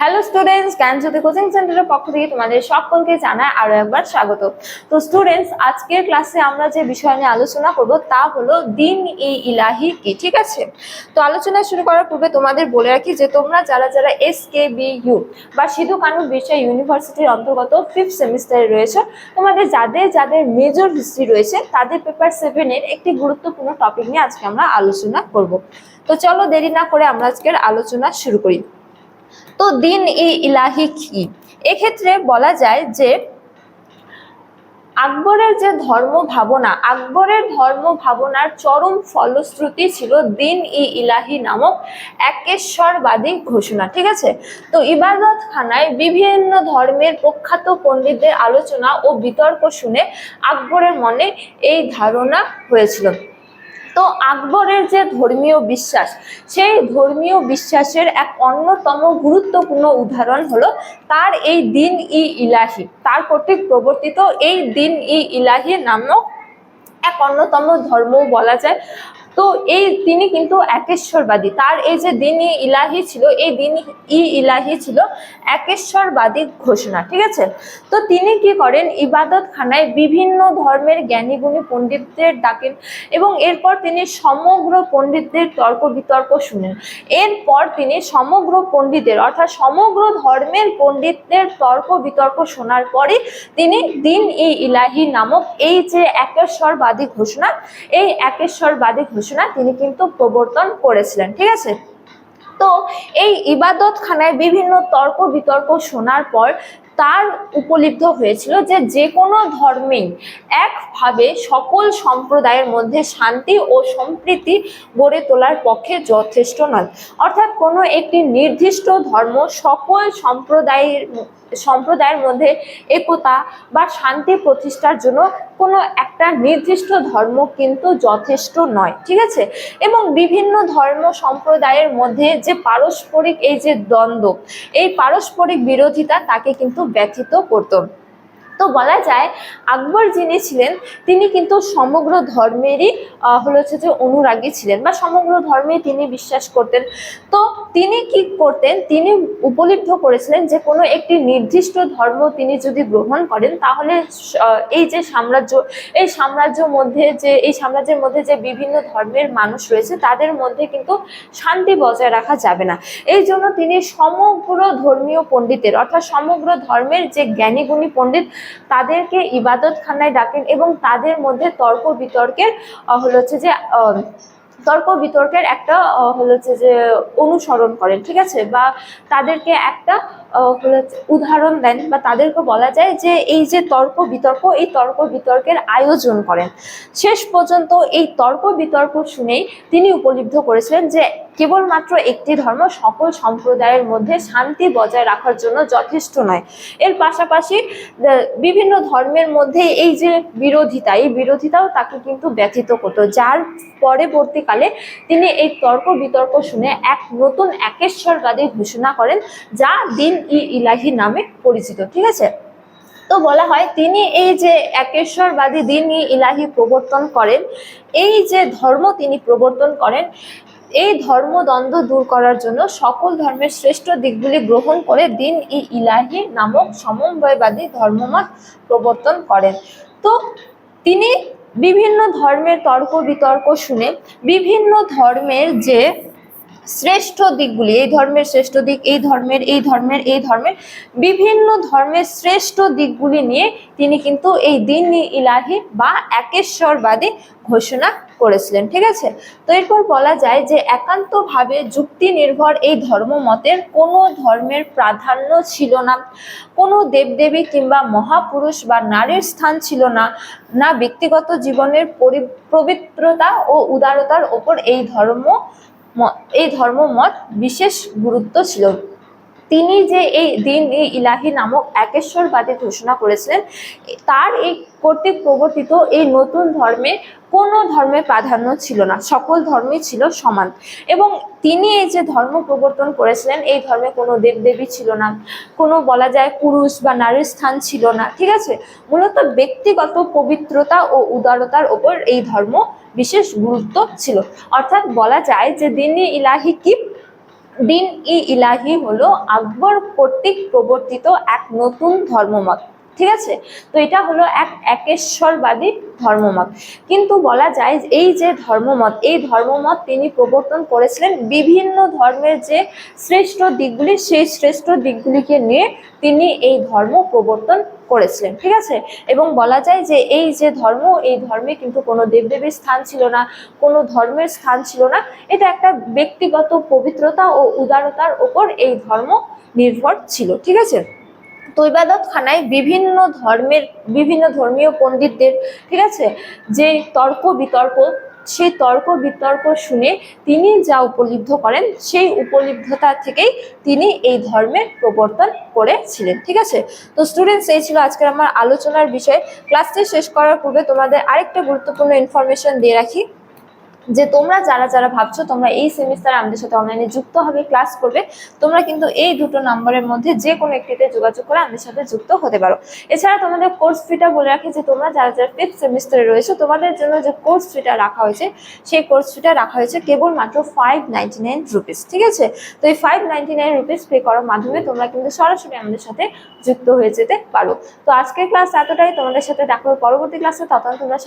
Hello students জ্ঞানজ্যোতি coaching সেন্টারের পক্ষ থেকে তোমাদের সকলকে জানাই আরও একবার স্বাগত। তো স্টুডেন্টস আজকের ক্লাসে আমরা যে বিষয় নিয়ে আলোচনা করব তা হলো দিন ই ইলাহি কি, ঠিক আছে? তো আলোচনা শুরু করার পূর্বে তোমাদের বলে রাখি যে তোমরা যারা যারা এস কে বি ইউ বা সিধু কানু বিশ্ব ইউনিভার্সিটির অন্তর্গত ফিফথ সেমিস্টারে রয়েছে, তোমাদের যাদের যাদের মেজর হিস্ট্রি রয়েছে, তাদের পেপার সেভেনের একটি গুরুত্বপূর্ণ টপিক নিয়ে আজকে আমরা আলোচনা করব। তো চলো দেরি না করে আমরা আজকের আলোচনা শুরু করি। তো দিন ই ইলাহি কি? এক্ষেত্রে বলা যায় যে, আকবরের যে ধর্ম ভাবনা আকবরের ধর্ম ভাবনার চরম ফলশ্রুতি ছিল দিন ই ইলাহি নামক একেশ্বরবাদী ঘোষণা, ঠিক আছে? তো ইবাদত খানায় বিভিন্ন ধর্মের প্রখ্যাত পণ্ডিতদের আলোচনা ও বিতর্ক শুনে আকবরের মনে এই ধারণা হয়েছিল। তো আকবরের যে ধর্মীয় বিশ্বাস, সেই ধর্মীয় বিশ্বাসের এক অন্যতম গুরুত্বপূর্ণ উদাহরণ হলো তার এই দিন ই ইলাহি। তার কর্তৃক প্রবর্তিত এই দিন ই ইলাহি নামক এক অন্যতম ধর্ম বলা যায়। তো এই তিনি কিন্তু একেশ্বরবাদী। তার এই যে দিন ই ইলাহি ছিল, এই দিন ই ইলাহি ছিল একেশ্বরবাদী ঘোষণা, ঠিক আছে? তো তিনি কি করেন? ইবাদত খানায় বিভিন্ন ধর্মের জ্ঞানী গুণী পণ্ডিতদের ডাকেন এবং এরপর তিনি সমগ্র পণ্ডিতদের তর্ক বিতর্ক শুনেন। এরপর তিনি সমগ্র পণ্ডিতের, অর্থাৎ সমগ্র ধর্মের পণ্ডিতদের তর্ক বিতর্ক শোনার পরে তিনি দিন ই ইলাহি নামক এই যে একেশ্বরবাদী ঘোষণা, এই একেশ্বরবাদী ঘোষণা তিনি কিন্তু প্রবর্তন করেছিলেন ঠিক আছে? তো এই ইবাদতখানায় বিভিন্ন তর্ক বিতর্ক শোনার পর তার উপলব্ধ হয়েছিল যে যে কোনো ধর্মেই একভাবে সকল সম্প্রদায়ের মধ্যে শান্তি ও সম্প্রীতি গড়ে তোলার পক্ষে যথেষ্ট নয়। অর্থাৎ কোনো একটি নির্দিষ্ট ধর্ম সকল সম্প্রদায়ের সম্প্রদায়ের মধ্যে একতা বা শান্তি প্রতিষ্ঠার জন্য কোনো একটা নির্দিষ্ট ধর্ম কিন্তু যথেষ্ট নয়, ঠিক আছে? এবং বিভিন্ন ধর্ম সম্প্রদায়ের মধ্যে যে পারস্পরিক এই যে দ্বন্দ্ব, এই পারস্পরিক বিরোধিতা তাকে কিন্তু ব্যথিত করতো। তো বলা যায়, আকবর যিনি ছিলেন, তিনি কিন্তু সমগ্র ধর্মেরই হলো হচ্ছে যে অনুরাগী ছিলেন বা সমগ্র ধর্মে তিনি বিশ্বাস করতেন। তো তিনি কি করতেন, তিনি উপলব্ধ করেছিলেন যে কোনো একটি নির্দিষ্ট ধর্ম তিনি যদি গ্রহণ করেন, তাহলে এই যে সাম্রাজ্য, এই সাম্রাজ্য মধ্যে যে, এই সাম্রাজ্যের মধ্যে যে বিভিন্ন ধর্মের মানুষ রয়েছে, তাদের মধ্যে কিন্তু শান্তি বজায় রাখা যাবে না। এই জন্য তিনি সমগ্র ধর্মীয় পণ্ডিতের, অর্থাৎ সমগ্র ধর্মের যে জ্ঞানীগুণী পণ্ডিত তাদেরকে ইবাদতখানায় ডাকেন এবং তাদের মধ্যে তর্ক বিতর্কের হলো হচ্ছে যে তর্ক বিতর্কের একটা হচ্ছে যে অনুসরণ করেন, ঠিক আছে? বা তাদেরকে একটা উদাহরণ দেন বা তাদেরকে বলা যায় যে এই যে তর্ক বিতর্ক, এই তর্ক বিতর্কের আয়োজন করেন। শেষ পর্যন্ত এই তর্ক বিতর্ক শুনেই তিনি উপলব্ধ করেছিলেন যে কেবলমাত্র একটি ধর্ম সকল সম্প্রদায়ের মধ্যে শান্তি বজায় রাখার জন্য যথেষ্ট নয়। এর পাশাপাশি বিভিন্ন ধর্মের মধ্যে এই যে বিরোধিতা, এই বিরোধিতাও তাকে কিন্তু ব্যথিত করতো। যার পরবর্তীকালে তিনি এই তর্ক বিতর্ক শুনে এক নতুন একেশ্বরবাদী ঘোষণা করেন, যা দিন ই ইলাহি নামে পরিচিত, ঠিক আছে? তো বলা হয়, তিনি এই যে একেশ্বরবাদী দিন ই ইলাহি প্রবর্তন করেন, এই যে ধর্ম তিনি প্রবর্তন করেন এই ধর্মদ্বন্দ্ব দূর করার জন্য সকল ধর্মের শ্রেষ্ঠ দিকগুলি গ্রহণ করে দিন ই ইলাহি নামক সমন্বয়বাদী ধর্মমত প্রবর্তন করেন। তো তিনি বিভিন্ন ধর্মের তর্ক বিতর্ক শুনে বিভিন্ন ধর্মের যে শ্রেষ্ঠ দিকগুলি, এই ধর্মের শ্রেষ্ঠ দিক, এই ধর্মের এই ধর্মের এই ধর্মের বিভিন্ন ধর্মের শ্রেষ্ঠ দিকগুলি নিয়ে তিনি কিন্তু এই দিন ইলাহি বা একেশ্বরবাদী ঘোষণা করেছিলেন, ঠিক আছে? তো এরপর বলা যায় যে একান্তভাবে যুক্তি নির্ভর এই ধর্মমতের কোনো ধর্মের প্রাধান্য ছিল না। কোনো দেবদেবী কিংবা মহাপুরুষ বা নারীর স্থান ছিল না। না ব্যক্তিগত জীবনের পবিত্রতা ও উদারতার ওপর এই ধর্ম এই ধর্মমত বিশেষ গুরুত্ব ছিল। তিনি যে এই দিন ইলাহি নামক একেশ্বরবাদী ঘোষণা করেছিলেন, তার এই কর্তৃক প্রবর্তিত এই নতুন ধর্মে কোনো ধর্মের প্রাধান্য ছিল না, সকল ধর্মই ছিল সমান। এবং তিনি এই যে ধর্ম প্রবর্তন করেছিলেন, এই ধর্মে কোনো দেবদেবী ছিল না, কোনো বলা যায় পুরুষ বা নারীর স্থান ছিল না, ঠিক আছে? মূলত ব্যক্তিগত পবিত্রতা ও উদারতার ওপর এই ধর্ম বিশেষ গুরুত্ব ছিল। অর্থাৎ বলা যায় যে দিনী ইলাহি কি? দিন ই ইলাহি হলো আকবর কর্তৃক প্রবর্তিত এক নতুন ধর্মমত, ঠিক আছে? তো এটা হলো এক একেশ্বরবাদী ধর্মমত। কিন্তু বলা যায় এই যে ধর্মমত, এই ধর্মমত তিনি প্রবর্তন করেছিলেন বিভিন্ন ধর্মের যে শ্রেষ্ঠ দিকগুলি, সেই শ্রেষ্ঠ দিকগুলিকে নিয়ে তিনি এই ধর্ম প্রবর্তন করেছিলেন, ঠিক আছে? এবং বলা যায় যে এই যে ধর্ম, এই ধর্মে কিন্তু কোনো দেবদেবীর স্থান ছিল না, কোনো ধর্মের স্থান ছিল না। এটা একটা ব্যক্তিগত পবিত্রতা ও উদারতার ওপর এই ধর্ম নির্ভর ছিল, ঠিক আছে? তো বিভিন্ন ধর্মের, বিভিন্ন ধর্মীয় পণ্ডিতদের, ঠিক আছে? যে তর্ক বিতর্ক সেই তর্ক বিতর্ক শুনে তিনি যা উপলব্ধ করেন, সেই উপলব্ধতা থেকেই তিনি এই ধর্মের প্রবর্তন করেছিলেন। ঠিক আছে? তো স্টুডেন্টস এই ছিল আজকের আমার আলোচনার বিষয়। ক্লাসটি শেষ করার পূর্বে তোমাদের আরেকটা গুরুত্বপূর্ণ ইনফরমেশন দিয়ে রাখি। যে তোমরা যারা যারা ভাবছ তোমরা এই সেমিস্টারে আমাদের সাথে অনলাইনে যুক্ত হবে ক্লাস করবে, তোমরা কিন্তু এই দুটো নম্বরের মধ্যে যে কোনো একটিতে যোগাযোগ করে আমাদের সাথে যুক্ত হতে পারো। এছাড়া তোমাদের কোর্স ফিটা বলে রাখি যে তোমরা যারা যারা ফিফথ সেমিস্টারে রয়েছে, তোমাদের জন্য যে কোর্স ফিটা রাখা হয়েছে, সেই কোর্স ফিটা রাখা হয়েছে কেবলমাত্র ফাইভ নাইনটি নাইন রুপিস ঠিক আছে? তো এই five ninety nine rupees pay করার মাধ্যমে তোমরা কিন্তু সরাসরি আমাদের সাথে যুক্ত হয়ে যেতে পারো। তো আজকের ক্লাস এতটাই, তোমাদের সাথে দেখা পরবর্তী ক্লাসে তখন তোমরা